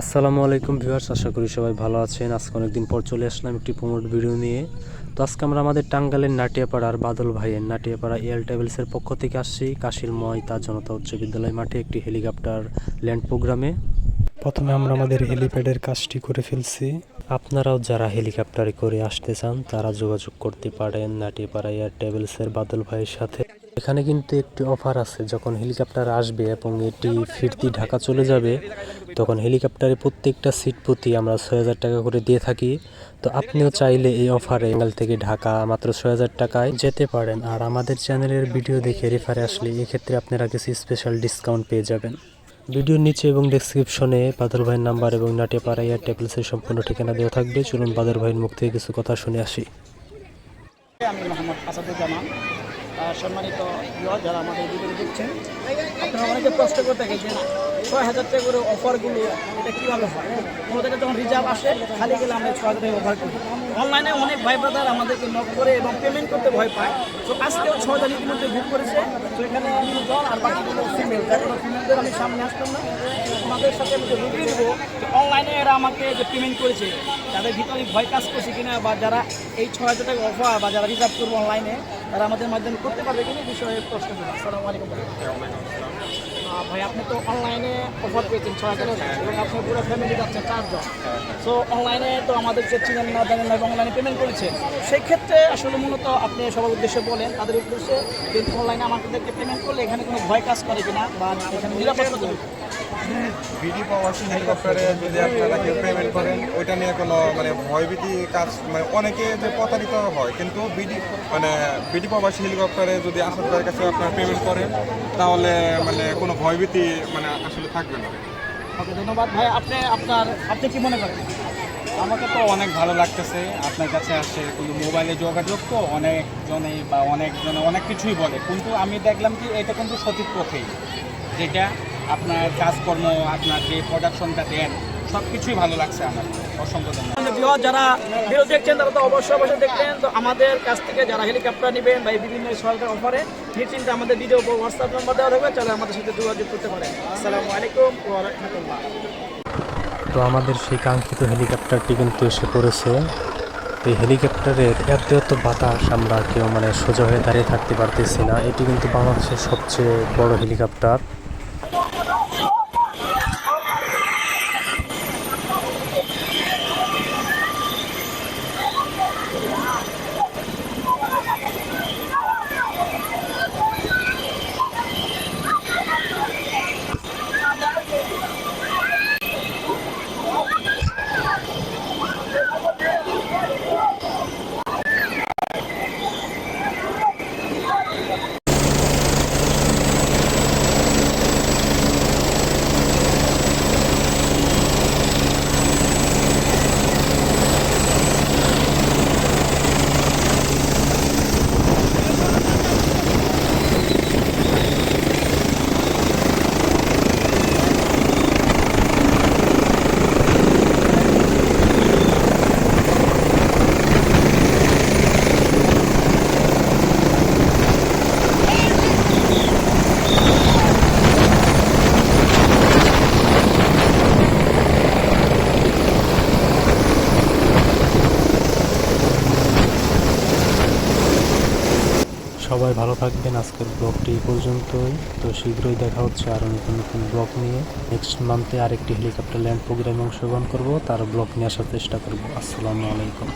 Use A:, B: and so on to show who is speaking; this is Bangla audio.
A: আসসালামু আলাইকুম ভিউয়ার্স আশা করি সবাই ভালো আছেন। আজকে অনেকদিন পর চলে আসলাম একটি প্রমোট ভিডিও নিয়ে। তো আজকে আমরা আমাদের টাঙ্গালের নাটিয়াপাড়ার বাদল ভাইয়ের নাটিয়াপাড়া এয়ার ট্রাভেলসের পক্ষ থেকে আসছি। কাশিলময় তা জনতা উচ্চ বিদ্যালয় মাঠে একটি হেলিকপ্টার ল্যান্ড প্রোগ্রামে। প্রথমে আমরা আমাদের হেলিপ্যাডের কাজটি করে ফেলছি। আপনারাও যারা হেলিকপ্টারে করে আসতে চান তারা যোগাযোগ করতে পারেন নাটিয়াপাড়া এয়ার ট্রাভেলসের বাদল ভাইয়ের সাথে। এখানে কিন্তু একটি অফার আছে, যখন হেলিকপ্টার আসবে এবং এটি ফিরতি ঢাকা চলে যাবে, তখন হেলিকপ্টারে প্রত্যেকটা সিট প্রতি আমরা ছয় হাজার টাকা করে দিয়ে থাকি। তো আপনিও চাইলে এই অফারে বেঙ্গাল থেকে ঢাকা মাত্র ছয় হাজার টাকায় যেতে পারেন। আর আমাদের চ্যানেলের ভিডিও দেখে রেফারে আসলে এক্ষেত্রে আপনারা কিছু স্পেশাল ডিসকাউন্ট পেয়ে যাবেন। ভিডিওর নিচে এবং ডেসক্রিপশনে বাদল ভাইয়ের নাম্বার এবং নাটিয়াপাড়া এয়ার ট্যাবলেটসের সম্পূর্ণ ঠিকানা দেওয়া থাকবে। চলুন বাদল ভাইয়ের মুখ থেকে কিছু কথা শুনে আসি।
B: আমি মোহাম্মদ আসাদুজ্জামান। সম্মানিত যারা আমাদের ভিডিও দেখছেন আপনারা অনেকে প্রশ্ন করে গেছেন ছয় হাজার টাকা করে অফারগুলো এটা কীভাবে হয়? আমাদের যখন রিজার্ভ আসে, খালি গেলে আমরা ছয় হাজার টাকা অফার করি। অনলাইনে অনেক ভাই ব্রাদার আমাদেরকে নক করে এবং পেমেন্ট করতে ভয় পায়। তো আজকেও ছ হাজার ইতিমধ্যে বুক করেছে। তো এখানে আর বাকিগুলো ফিমেল ফিমেলদের আমি সামনে আসতাম না আমাদের সাথে আমি রিভিউ দেবো। যে অনলাইনে এরা আমাকে যে পেমেন্ট করেছে তাদের ভিতরে ভয় কাজ করছে কিনা বা যারা এই ছয় হাজার টাকা অফার বা যারা রিজার্ভ করব অনলাইনে তারা আমাদের মাধ্যমে করতে পারবে কিনা বিষয়ে প্রশ্ন করব। আসসালামু আলাইকুম। ভাই, আপনি তো অনলাইনে অফার পেয়েছেন ছয় হাজার এবং আপনার পুরো ফ্যামিলি যাচ্ছেন চারজন। সো অনলাইনে তো আমাদের যে চিনেন না জানেন না এবং অনলাইনে পেমেন্ট করেছেন। সেই ক্ষেত্রে আসলে মূলত আপনি সবার উদ্দেশ্যে বলেন, তাদের উদ্দেশ্যে কিন্তু অনলাইনে আমাদেরকে পেমেন্ট করলে এখানে কোনো ভয় কাজ করে কিনা বা এখানে নিরাপত্তা
C: বিডি প্রবাসী হেলিকপ্টারে যদি আপনারা কেউ পেমেন্ট করেন ওইটা নিয়ে কোনো মানে ভয়ভীতি কাজ মানে অনেকে যে প্রতারিত হয় কিন্তু বিডি মানে বিডি প্রবাসী হেলিকপ্টারে যদি আসাদ ভাইয়ের কাছে আপনারা পেমেন্ট করেন তাহলে মানে কোনো ভয়ভীতি মানে আসলে থাকবে না।
B: ওকে ধন্যবাদ। ভাই আপনি আপনার আপনি কি মনে করেন?
D: আমাকে তো অনেক ভালো লাগতেছে। আপনার কাছে আসে কিন্তু মোবাইলে যোগাযোগ তো অনেকজনেই বা অনেকজনে অনেক কিছুই বলে। কিন্তু আমি দেখলাম কি এটা কিন্তু সঠিক পথেই। যেটা আপনার কাজকর্ম আপনার যে প্রোডাকশনটা দেন সব কিছুই ভালো লাগছে আমার। অসংখ্য ধন্যবাদ।
B: যারা ভিডিও দেখছেন তারা তো অবশ্যই অবশ্যই দেখবেন। তো আমাদের কাছ থেকে যারা হেলিকপ্টার নেবেন বা এই বিভিন্ন সরকার অফারে নিশ্চিন্তে আমাদের ভিডিও হোয়াটসঅ্যাপ নাম্বার দেওয়া থাকবে। তাহলে আমাদের সাথে যোগাযোগ করতে পারেন। আসসালামু আলাইকুম ওয়া
A: তো আমাদের সেই কাঙ্ক্ষিত হেলিকপ্টারটি কিন্তু এসে পড়েছে। এই হেলিকপ্টারের এত এত বাতাস আমরা কেউ মানে সোজা হয়ে দাঁড়িয়ে থাকতে পারতেছি না। এটি কিন্তু বাংলাদেশের সবচেয়ে বড় হেলিকপ্টার সবাই ভালো থাকবেন। আজকের ব্লগটি এই পর্যন্তই। তো শীঘ্রই দেখা হচ্ছে আরও নতুন নতুন ব্লগ নিয়ে। নেক্সট মান্থে আরেকটি হেলিকপ্টার ল্যান্ড প্রোগ্রামে অংশগ্রহণ করব। তার ব্লগ নিয়ে আসার চেষ্টা করব। আসসালামু আলাইকুম।